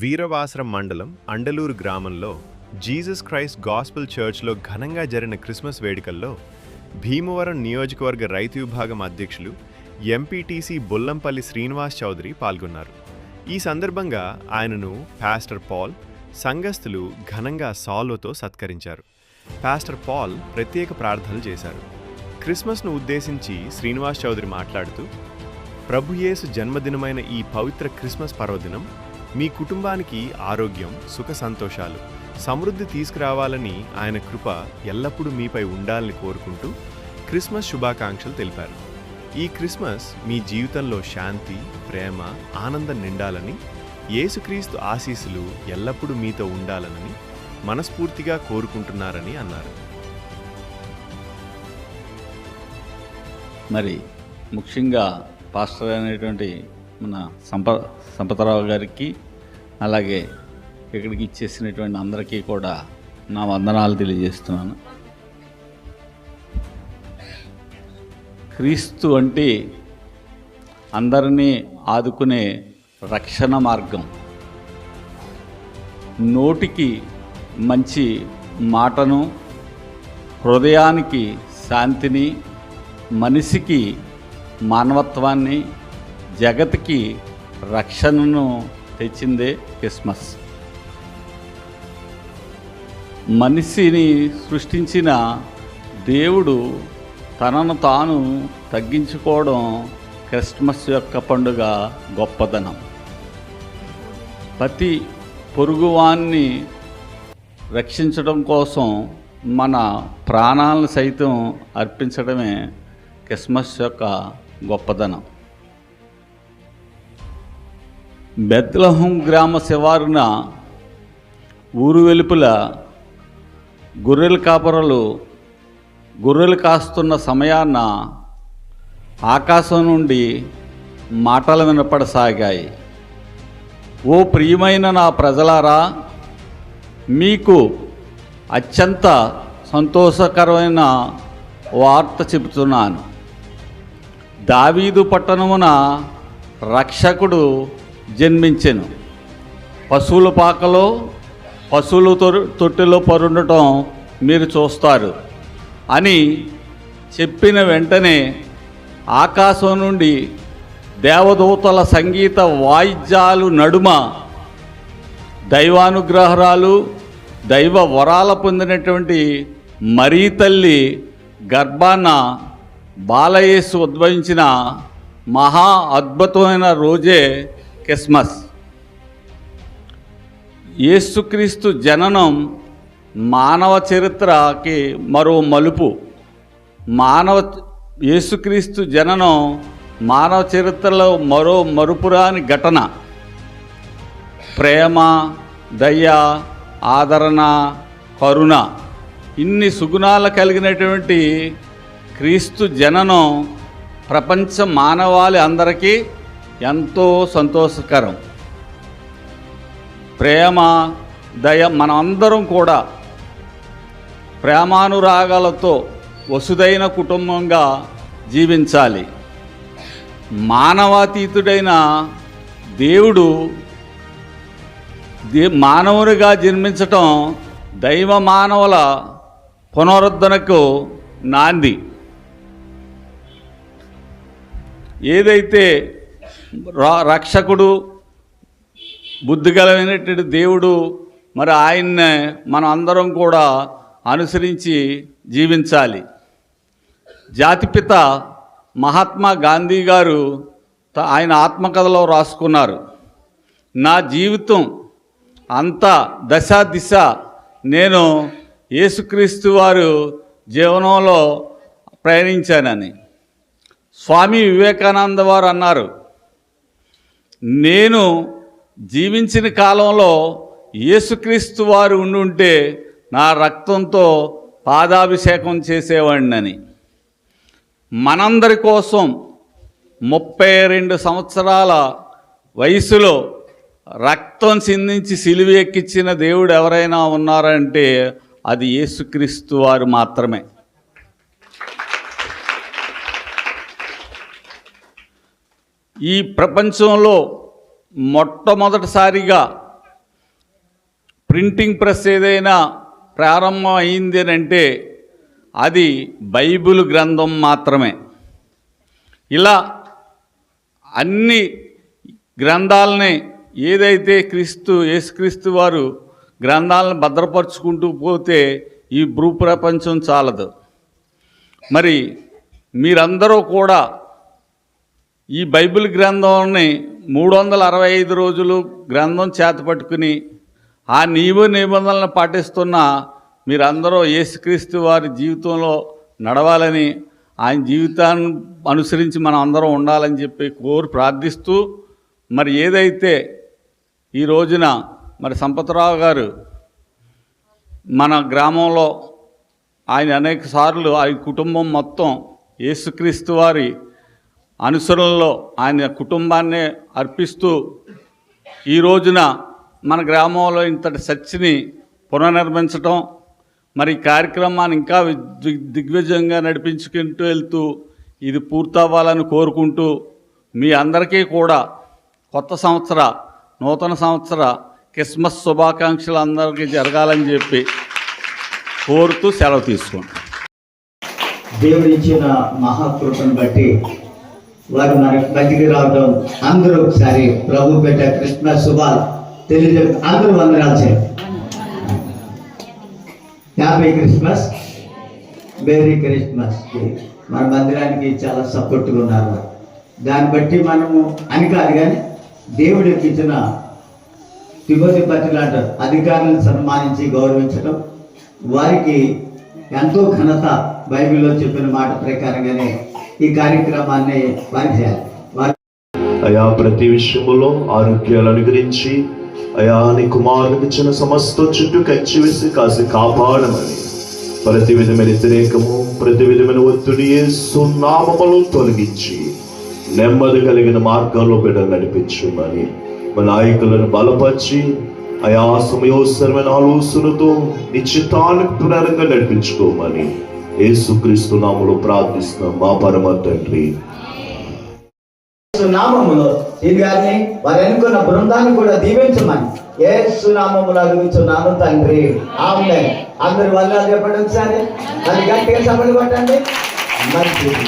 వీరవాసరం మండలం అండలూరు గ్రామంలో Jesus Christ gospel చర్చ్లో ఘనంగా జరిగిన క్రిస్మస్ వేడుకల్లో భీమవరం నియోజకవర్గ రైతు విభాగం అధ్యక్షులు ఎంపీటీసీ బొల్లంపల్లి శ్రీనివాస్ చౌదరి పాల్గొన్నారు. ఈ సందర్భంగా ఆయనను పాస్టర్ పాల్ సంఘస్థులు ఘనంగా సాల్వతో సత్కరించారు. పాస్టర్ పాల్ ప్రత్యేక ప్రార్థనలు చేశారు. క్రిస్మస్ను ఉద్దేశించి శ్రీనివాస్ చౌదరి మాట్లాడుతూ ప్రభుయేసు జన్మదినమైన ఈ పవిత్ర క్రిస్మస్ పర్వదినం మీ కుటుంబానికి ఆరోగ్యం సుఖ సంతోషాలు సమృద్ధి తీసుకురావాలని ఆయన కృప ఎల్లప్పుడూ మీపై ఉండాలని కోరుకుంటూ క్రిస్మస్ శుభాకాంక్షలు తెలిపారు. ఈ క్రిస్మస్ మీ జీవితంలో శాంతి ప్రేమ ఆనందం నిండాలని యేసుక్రీస్తు ఆశీస్సులు ఎల్లప్పుడూ మీతో ఉండాలని మనస్ఫూర్తిగా కోరుకుంటున్నారని అన్నారు. మరి ముఖ్యంగా పాస్టర్ అనేటువంటి మన సంప సంపతరావు గారికి అలాగే ఇక్కడికి ఇచ్చేసినటువంటి అందరికీ కూడా నా వందనాలు తెలియజేస్తున్నాను. క్రీస్తు అంటే అందరినీ ఆదుకునే రక్షణ మార్గం. నోటికి మంచి మాటను హృదయానికి శాంతిని మనిషికి మానవత్వాన్ని జగత్కి రక్షణను తెచ్చిందే క్రిస్మస్. మనిషిని సృష్టించిన దేవుడు తనను తాను తగ్గించుకోవడం క్రిస్మస్ యొక్క పండుగ గొప్పదనం. ప్రతి పొరుగువాన్ని రక్షించడం కోసం మన ప్రాణాలను సైతం అర్పించడమే క్రిస్మస్ యొక్క గొప్పదనం. బెత్లహం గ్రామ శివారున ఊరు వెలుపుల గొర్రెల కాపరలు గొర్రెలు కాస్తున్న సమయాన ఆకాశం నుండి మాటలు వినపడసాగాయి. ఓ ప్రియమైన నా ప్రజలారా మీకు అత్యంత సంతోషకరమైన వార్త చెబుతున్నాను. దావీదు పట్టణమున రక్షకుడు జన్మించెను. పశువుల పాకలో పశువుల తొ- తొట్టిలో పరుండటం మీరు చూస్తారు అని చెప్పిన వెంటనే ఆకాశం నుండి దేవదూతల సంగీత వాయిద్యాలు నడుమ దైవానుగ్రహరాలు దైవ వరాల పొందినటువంటి మరీ తల్లి గర్భాన బాలయేసు ఉద్భవించిన మహా అద్భుతమైన రోజే క్రిస్మస్. యేసుక్రీస్తు జననం మానవ చరిత్రకి మరో మలుపు. మానవ యేసుక్రీస్తు జననం మానవ చరిత్రలో మరో మరుపురాని ఘటన. ప్రేమ దయ ఆదరణ కరుణ ఇన్ని సుగుణాలు కలిగినటువంటి క్రీస్తు జననం ప్రపంచ మానవాళి అందరికీ ఎంతో సంతోషకరం. ప్రేమ దయ మనమందరం కూడా ప్రేమానురాగాలతో వసుదైన కుటుంబంగా జీవించాలి. మానవాతీతుడైన దేవుడు దే మానవునిగా జన్మించటం దైవ మానవుల పునరుద్ధరణకు నాంది. ఏదైతే రక్షకుడు బుద్ధిగలమైనటువంటి దేవుడు మరి ఆయన్నే మనం అందరం కూడా అనుసరించి జీవించాలి. జాతిపిత మహాత్మా గాంధీ గారు ఆయన ఆత్మకథలో రాసుకున్నారు. నా జీవితం అంత దశ దిశ నేను యేసుక్రీస్తు వారు జీవనంలో ప్రయాణించానని. స్వామి వివేకానంద వారు అన్నారు. నేను జీవించిన కాలంలో యేసుక్రీస్తు వారు ఉండుంటే నా రక్తంతో పాదాభిషేకం చేసేవాడినని. మనందరి కోసం ముప్పై రెండు సంవత్సరాల వయసులో రక్తం చిందించి సిలువ ఎక్కించిన దేవుడు ఎవరైనా ఉన్నారంటే అది యేసుక్రీస్తు వారు మాత్రమే. ఈ ప్రపంచంలో మొట్టమొదటిసారిగా ప్రింటింగ్ ప్రెస్ ఏదైనా ప్రారంభం అయింది అంటే అది బైబిల్ గ్రంథం మాత్రమే. ఇలా అన్ని గ్రంథాలని ఏదైతే క్రీస్తు యేసుక్రీస్తు వారు గ్రంథాలను భద్రపరుచుకుంటూ పోతే ఈ భూప్రపంచం చాలదు. మరి మీరందరూ కూడా ఈ బైబిల్ గ్రంథాన్ని మూడు వందల అరవై ఐదు రోజులు గ్రంథం చేత పట్టుకుని ఆ నియమ నిబంధనలను పాటిస్తున్న మీరందరూ యేసుక్రీస్తు వారి జీవితంలో నడవాలని ఆయన జీవితాన్ని అనుసరించి మనం అందరం ఉండాలని చెప్పి కోరు ప్రార్థిస్తూ మరి ఏదైతే ఈ రోజున మరి సంపతరావు గారు మన గ్రామంలో ఆయన అనేక సార్లు ఆయన కుటుంబం మొత్తం యేసుక్రీస్తు వారి అనుసరణలో ఆయన కుటుంబాన్ని అర్పిస్తూ ఈ రోజున మన గ్రామంలో ఇంతటి చర్చిని పునర్నిర్మించటం మరి ఈ కార్యక్రమాన్ని ఇంకా దిగ్- దిగ్విజయంగా నడిపించుకుంటూ వెళ్తూ ఇది పూర్తవ్వాలని కోరుకుంటూ మీ అందరికీ కూడా కొత్త సంవత్సర నూతన సంవత్సర క్రిస్మస్ శుభాకాంక్షలు అందరికీ జరగాలని చెప్పి కోరుతూ సెలవు తీసుకుంటాం దేవుడిచ్చిన మహాకృపను బట్టి వారు మనకి బతికి రావడం అందరూ ఒకసారి ప్రభు పెట్ట క్రిస్మస్ శుభాలు తెలియజే అందరూ వందనాలు చేయండి. హ్యాపీ క్రిస్మస్ మేరీ క్రిస్మస్ మన మందిరానికి చాలా సపోర్ట్గా ఉన్నారు. దాన్ని బట్టి మనము అని కాదు కానీ దేవుడికి ఇచ్చిన తిబోతి పత్రిక అంటారు అధికారులను సన్మానించి గౌరవించడం వారికి ఎంతో ఘనత బైబిల్లో చెప్పిన మాట ప్రకారంగానే ఈ కార్యక్రమాన్ని వారి చేయాలి అయా ప్రతి విషయంలో ఆరోగ్యాలు అనుగ్రహించి అయా నీ కుమారునికి ఇచ్చిన సమస్త చుట్టూ కంచి వేసి కాసి కాపాడమని. ప్రతి విధమైన వ్యతిరేకము ప్రతి విధమైన ఒత్తిడి సున్నామములు తొలగించి నెమ్మది కలిగిన మార్గంలో బిడ్డ నడిపించమని. మన నాయకులను బలపరిచి అయా సమయోసరమైన ఆలోచనతో నిశ్చితానికి ప్రకారంగా నడిపించుకోమని. యేసుక్రీస్తు నామములో ప్రార్థిస్తున్నాం. మా పరమ తండ్రి. నామములో ఇది గారిని వారు అనుకున్న బృందాన్ని కూడా దీవించమని ఏ సునామములు అడుగుతున్నాను తండ్రి. ఆమె అందరి వల్ల చెప్పండి ఒకసారి. అది గట్టిగా సభలు కొట్టండి. మంచిది.